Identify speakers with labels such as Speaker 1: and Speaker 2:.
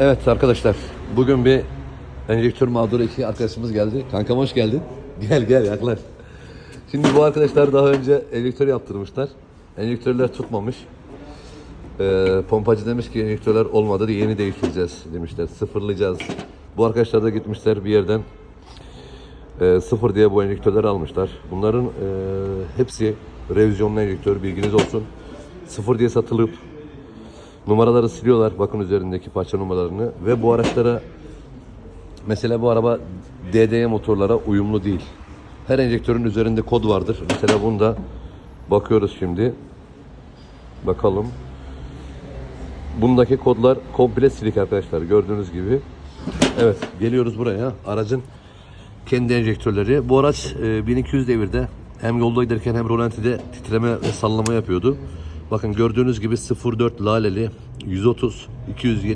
Speaker 1: Evet arkadaşlar bugün bir enjektör mağduru iki arkadaşımız geldi. Kankam hoş geldin. Gel gel yaklaş. Şimdi bu arkadaşlar daha önce enjektör yaptırmışlar. Enjektörler tutmamış. Ee, pompacı demiş ki enjektörler olmadı yeni değiştireceğiz demişler. Sıfırlayacağız. Bu arkadaşlar da gitmişler bir yerden e, sıfır diye bu enjektörleri almışlar. Bunların e, hepsi revizyonlu enjektör bilginiz olsun. Sıfır diye satılıp numaraları siliyorlar bakın üzerindeki parça numaralarını ve bu araçlara mesela bu araba DDE motorlara uyumlu değil. Her enjektörün üzerinde kod vardır. Mesela bunda bakıyoruz şimdi. Bakalım. Bundaki kodlar komple silik arkadaşlar gördüğünüz gibi. Evet geliyoruz buraya. Aracın kendi enjektörleri. Bu araç e, 1200 devirde hem yolda giderken hem rolantide titreme ve sallama yapıyordu. Bakın gördüğünüz gibi 04 laleli 130 270